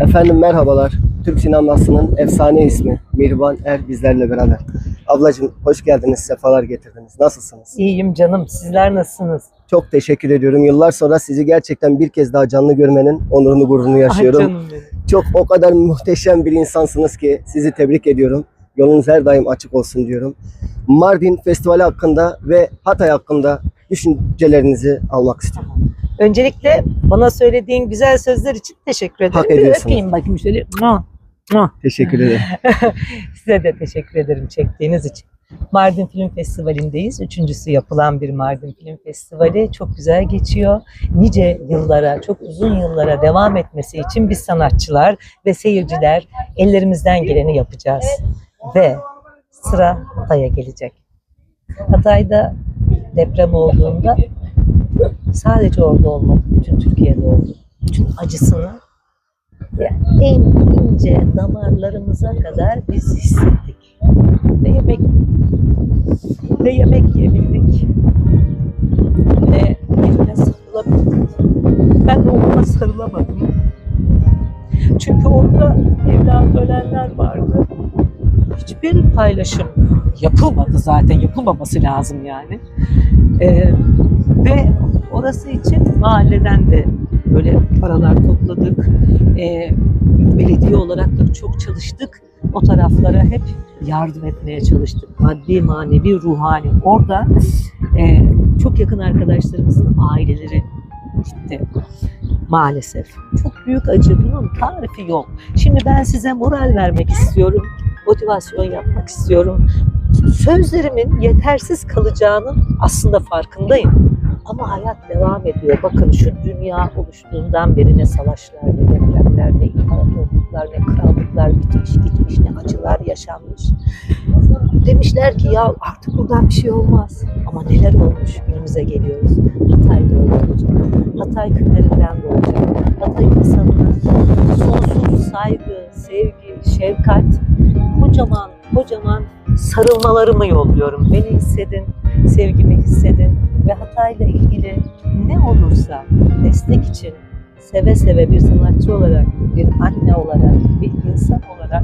Efendim merhabalar. Türk sinemasının efsane ismi Mihriban Er bizlerle beraber. Ablacığım hoş geldiniz, sefalar getirdiniz. Nasılsınız? İyiyim canım. Sizler nasılsınız? Çok teşekkür ediyorum. Yıllar sonra sizi gerçekten bir kez daha canlı görmenin onurunu, gururunu yaşıyorum. Ay canım benim. Çok o kadar muhteşem bir insansınız ki sizi tebrik ediyorum. Yolunuz her daim açık olsun diyorum. Mardin Festivali hakkında ve Hatay hakkında düşüncelerinizi almak istiyorum. Öncelikle bana söylediğin güzel sözler için teşekkür ederim. Hak Bir öpeyim bakayım şöyle. Mua, mua. Teşekkür ederim. Size de teşekkür ederim çektiğiniz için. Mardin Film Festivali'ndeyiz. Üçüncüsü yapılan bir Mardin Film Festivali. Çok güzel geçiyor. Nice yıllara, çok uzun yıllara devam etmesi için biz sanatçılar ve seyirciler ellerimizden geleni yapacağız. Ve sıra Hatay'a gelecek. Hatay'da deprem olduğunda sadece orada olmadı, bütün Türkiye'de oldu. Bütün acısını en ince damarlarımıza kadar biz hissettik. Ne yemek ne yemek yiyebildik. Ne birine sarılabildik. Ben oğluma sarılamadım. Çünkü orada evlat ölenler vardı. Hiçbir paylaşım yapılmadı zaten. Yapılmaması lazım yani. Ee, ve orası için mahalleden de böyle paralar topladık. Ee, belediye olarak da çok çalıştık. O taraflara hep yardım etmeye çalıştık. Maddi, manevi, ruhani. Orada e, çok yakın arkadaşlarımızın aileleri gitti. Maalesef. Çok büyük acı. Bunun tarifi yok. Şimdi ben size moral vermek istiyorum. Motivasyon yapmak istiyorum. Sözlerimin yetersiz kalacağının aslında farkındayım. Ama hayat devam ediyor. Bakın şu dünya oluştuğundan beri ne savaşlar, ne depremler, ne imparatorluklar, ne krallıklar bitmiş gitmiş, ne acılar yaşanmış. Demişler ki ya artık buradan bir şey olmaz. Ama neler olmuş günümüze geliyoruz. Hatay'da öyle olacak. Hatay küllerinden doğacak. Hatay insanına sonsuz saygı, sevgi, şefkat, kocaman kocaman sarılmalarımı yolluyorum. Beni hissedin, sevgimi hissedin ve Hatay'la ilgili ne olursa destek için seve seve bir sanatçı olarak, bir anne olarak, bir insan olarak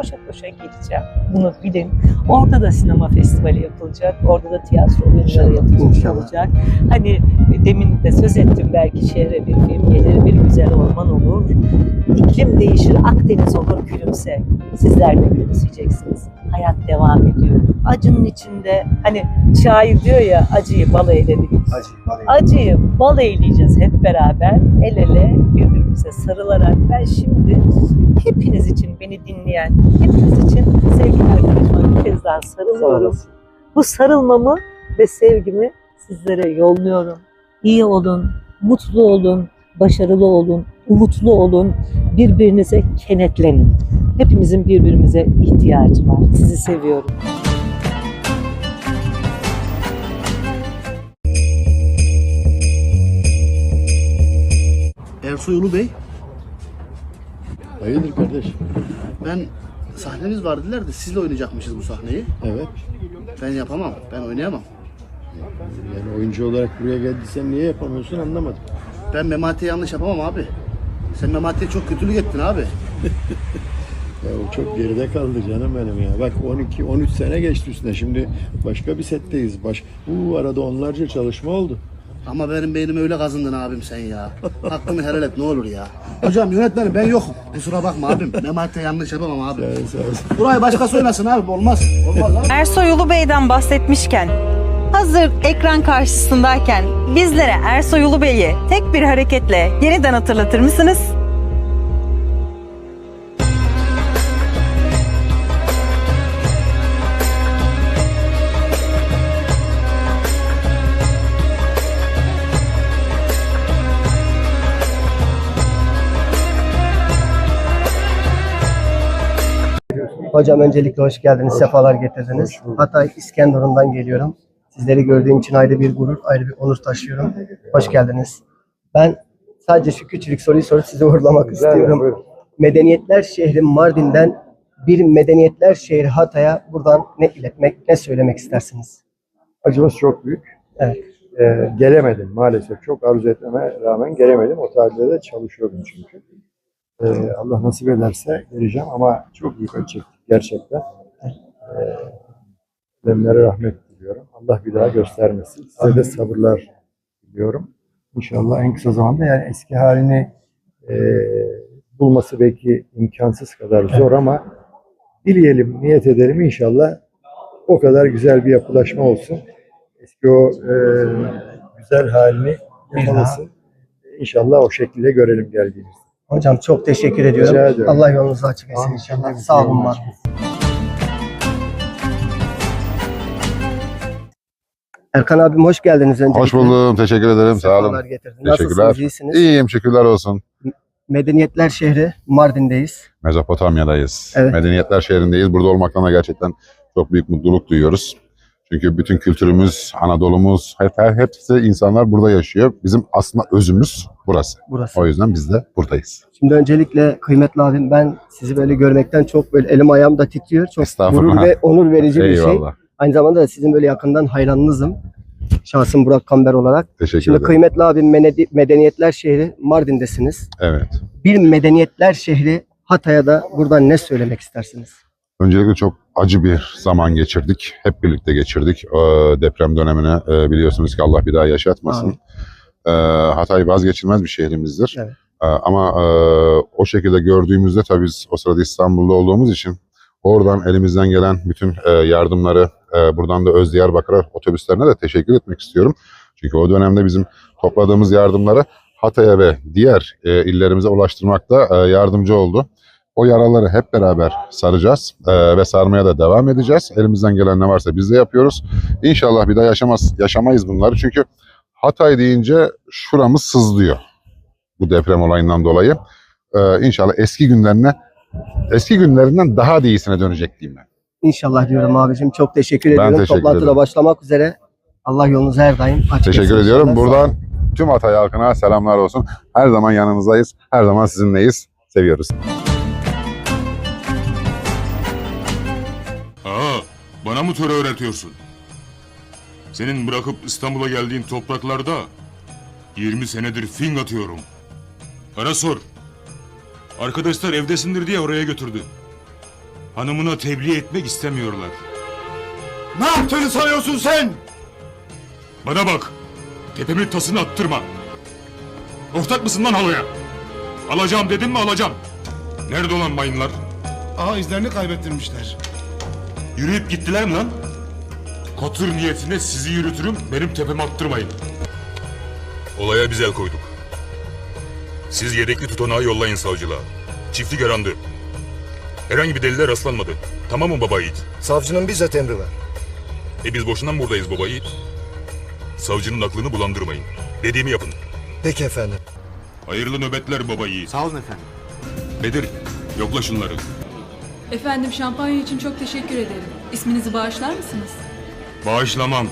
koşa koşa geleceğim. Bunu bilin. Orada da sinema festivali yapılacak. Orada da tiyatro oyunları yapılacak. Hani demin de söz ettim belki şehre bir film gelir, bir güzel orman olur. İklim değişir, Akdeniz olur gülümse. Sizler de gülümseyeceksiniz. Hayat devam ediyor. Acının içinde hani şair diyor ya acıyı bal eyledik. Acıyı bal eyleyeceğiz hep beraber el ele birbirimize sarılarak. Ben şimdi hepiniz için beni dinleyen, hepiniz için sevgili arkadaşıma bir kez daha sarılıyorum. Bu sarılmamı ve sevgimi sizlere yolluyorum. İyi olun, mutlu olun, başarılı olun, umutlu olun, birbirinize kenetlenin. Hepimizin birbirimize ihtiyacı var. Sizi seviyorum. Ersoy Ulu Bey, Hayırdır kardeş? ben sahnemiz var dediler de sizle oynayacakmışız bu sahneyi. Evet. Ben yapamam, ben oynayamam. Yani oyuncu olarak buraya geldiysen niye yapamıyorsun anlamadım. Ben Memati'ye yanlış yapamam abi. Sen Memati'ye çok kötülük ettin abi. Ya o çok geride kaldı canım benim ya. Bak 12 13 sene geçti üstüne. Şimdi başka bir setteyiz. Baş bu arada onlarca çalışma oldu. Ama benim beynime öyle kazındın abim sen ya. Hakkını helal et ne olur ya. Hocam yönetmenim ben yokum. Kusura bakma abim. Memati'ye yanlış yapamam abi. Evet, sağ olasın. Burayı başkası oynasın abi olmaz. Olmaz abi. Ersoy Ulu Bey'den bahsetmişken, hazır ekran karşısındayken bizlere Ersoy Ulu Bey'i tek bir hareketle yeniden hatırlatır mısınız? Hocam öncelikle hoş geldiniz, sefalar getirdiniz. Hatay İskenderun'dan geliyorum. Sizleri gördüğüm için ayrı bir gurur, ayrı bir onur taşıyorum. Hoş geldiniz. Ben sadece şu küçücük soruyu sorup sizi uğurlamak istiyorum. Medeniyetler şehri Mardin'den bir medeniyetler şehri Hatay'a buradan ne iletmek, ne söylemek istersiniz? acımız çok büyük. Evet. Ee, gelemedim maalesef. Çok arzu etmeme rağmen gelemedim. O tarihlerde çalışıyordum çünkü. Ee, Allah nasip ederse geleceğim ama çok büyük acı çektik gerçekten. Ee, Demlere rahmet diliyorum. Allah bir daha göstermesin. Size de sabırlar diliyorum. İnşallah en kısa zamanda yani eski halini e, bulması belki imkansız kadar zor ama dileyelim, niyet edelim inşallah o kadar güzel bir yapılaşma olsun. Eski o e, güzel halini yakalasın. İnşallah o şekilde görelim geldiğimizde. Hocam çok teşekkür ediyorum. Rica ederim. Allah yolunuzu açık etsin Amin. inşallah. Sağ olun var. Erkan abim hoş geldiniz öncelikle. Hoş buldum. Teşekkür ederim. Sağ olun. Sefalar getirdin. Teşekkürler. Nasılsınız? iyisiniz? İyiyim. Şükürler olsun. Medeniyetler şehri Mardin'deyiz. Mezopotamya'dayız. Evet. Medeniyetler şehrindeyiz. Burada olmaktan da gerçekten çok büyük mutluluk duyuyoruz. Çünkü bütün kültürümüz, Anadolu'muz, hep, hepsi insanlar burada yaşıyor. Bizim aslında özümüz burası. Burası. O yüzden biz de buradayız. Şimdi öncelikle kıymetli abim ben sizi böyle görmekten çok böyle elim ayağım da titriyor. Çok gurur ve onur verici bir şey. Eyvallah. Aynı zamanda da sizin böyle yakından hayranınızım. Şahsım Burak Kamber olarak. Teşekkür Şimdi ederim. kıymetli abim Medeniyetler şehri Mardin'desiniz. Evet. Bir medeniyetler şehri Hatay'a da buradan ne söylemek istersiniz? Öncelikle çok acı bir zaman geçirdik. Hep birlikte geçirdik. Ee, deprem dönemine e, biliyorsunuz ki Allah bir daha yaşatmasın. Amin. Ee, Hatay vazgeçilmez bir şehrimizdir. Evet. Ee, ama e, o şekilde gördüğümüzde tabii biz o sırada İstanbul'da olduğumuz için oradan elimizden gelen bütün e, yardımları e, buradan da Öz Diyarbakır otobüslerine de teşekkür etmek istiyorum. Çünkü o dönemde bizim topladığımız yardımları Hatay'a ve diğer e, illerimize ulaştırmakta e, yardımcı oldu. O yaraları hep beraber saracağız e, ve sarmaya da devam edeceğiz. Elimizden gelen ne varsa biz de yapıyoruz. İnşallah bir daha yaşamaz, yaşamayız bunları. Çünkü Hatay deyince şuramız sızlıyor bu deprem olayından dolayı. Ee, inşallah eski günlerine eski günlerinden daha da iyisine dönecek diyeyim ben. İnşallah diyorum abicim. Çok teşekkür Ben ediyorum. teşekkür Toplantı da ederim. başlamak üzere. Allah yolunuzu her daim açık etsin Teşekkür ediyorum. inşallah. Buradan tüm Hatay halkına selamlar olsun. Her zaman yanınızdayız. Her zaman sizinleyiz. Seviyoruz. Aa, bana mı töre öğretiyorsun? Senin bırakıp İstanbul'a geldiğin topraklarda 20 senedir fing atıyorum. Ara sor. Arkadaşlar evdesindir diye oraya götürdü. Hanımına tebliğ etmek istemiyorlar. Ne yaptığını sanıyorsun sen? Bana bak. Tepemin tasını attırma. Ortak mısın lan haloya? Alacağım dedim mi alacağım. Nerede olan mayınlar? Aha izlerini kaybettirmişler. Yürüyüp gittiler mi lan? Katır niyetine sizi yürütürüm, benim tepeme attırmayın. Olaya biz el koyduk. Siz yedekli tutanağı yollayın savcılığa. Çiftlik arandı. Herhangi bir deliller rastlanmadı. Tamam mı baba yiğit? Savcının bizzat emri var. E biz boşuna mı buradayız baba yiğit? Savcının aklını bulandırmayın. Dediğimi yapın. Peki efendim. Hayırlı nöbetler baba yiğit. Sağ olun efendim. Bedir, yokla şunları. Efendim şampanya için çok teşekkür ederim. İsminizi bağışlar mısınız? Bağışlamam.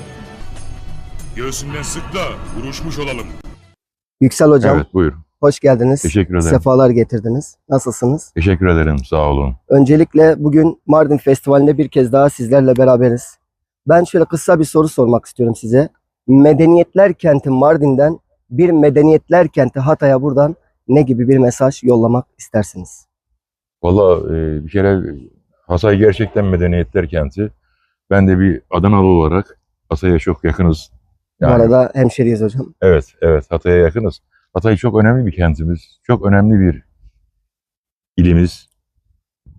Göğsümden sık da vuruşmuş olalım. Yüksel hocam Evet buyur. hoş geldiniz. Teşekkür ederim. Sefalar getirdiniz. Nasılsınız? Teşekkür ederim. Sağ olun. Öncelikle bugün Mardin Festivali'nde bir kez daha sizlerle beraberiz. Ben şöyle kısa bir soru sormak istiyorum size. Medeniyetler kenti Mardin'den bir medeniyetler kenti Hatay'a buradan ne gibi bir mesaj yollamak istersiniz? Valla e, bir kere Hatay gerçekten medeniyetler kenti. Ben de bir Adanalı olarak Hatay'a çok yakınız. Bu arada hemşeriyiz hocam. Evet, evet Hatay'a yakınız. Hatay çok önemli bir kentimiz. Çok önemli bir ilimiz.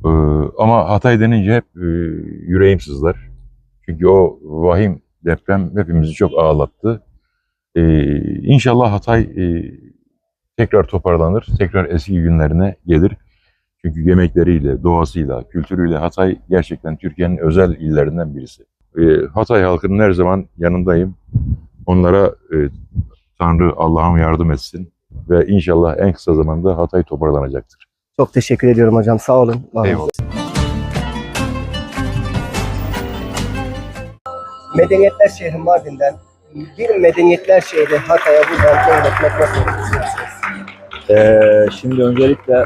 Ee, ama Hatay denince hep e, yüreğim sızlar. Çünkü o vahim deprem hepimizi çok ağlattı. Ee, inşallah Hatay e, tekrar toparlanır, tekrar eski günlerine gelir. Çünkü yemekleriyle, doğasıyla, kültürüyle Hatay gerçekten Türkiye'nin özel illerinden birisi. Ee, Hatay halkının her zaman yanındayım. Onlara e, Tanrı Allah'ım yardım etsin ve inşallah en kısa zamanda Hatay toparlanacaktır. Çok teşekkür ediyorum hocam. Sağ olun. var. Eyvallah. Medeniyetler şehri Mardin'den bir medeniyetler şehri Hatay'a buradan devretmek nasıl istersiniz? Ee, şimdi öncelikle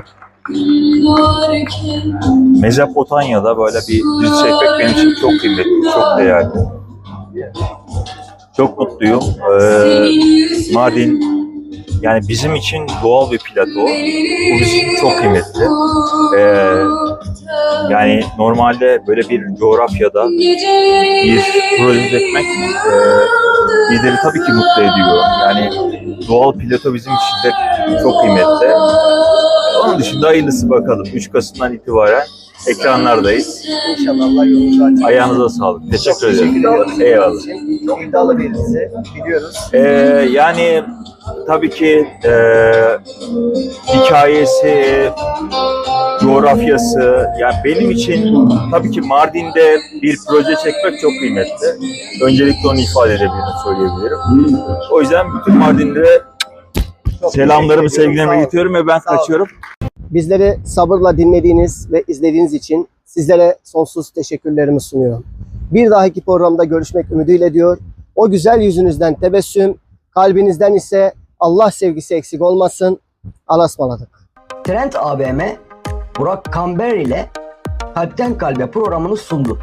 Mezopotamya'da böyle bir dizi çekmek benim için çok kıymetli, çok değerli. Çok mutluyum. Ee, Mardin Yani bizim için doğal bir plato. Bu bizim çok kıymetli. Ee, yani normalde böyle bir coğrafyada bir proje üretmek e, bizleri tabii ki mutlu ediyor. Yani doğal plato bizim için de çok kıymetli. Onun dışında hayırlısı bakalım. 3 Kasım'dan itibaren ekranlardayız. İnşallah Allah yolunuzu. Ayağınıza sağlık. Teşekkür Çok ederim. ediyorum. Eyvallah. Çok iddialı bir dizi biliyoruz. Ee, yani tabii ki e, hikayesi, coğrafyası, yani benim için tabii ki Mardin'de bir proje çekmek çok kıymetli. Öncelikle onu ifade edebilirim, söyleyebilirim. O yüzden bütün Mardinlere Çok selamlarımı, teşekkür sevgilerimi iletiyorum ve ben Sağ kaçıyorum. Bizleri sabırla dinlediğiniz ve izlediğiniz için sizlere sonsuz teşekkürlerimi sunuyorum. Bir dahaki programda görüşmek ümidiyle diyor. O güzel yüzünüzden tebessüm, kalbinizden ise Allah sevgisi eksik olmasın. Alasmaladık. Trend ABM Burak Kamber ile Kalpten Kalbe programını sundu.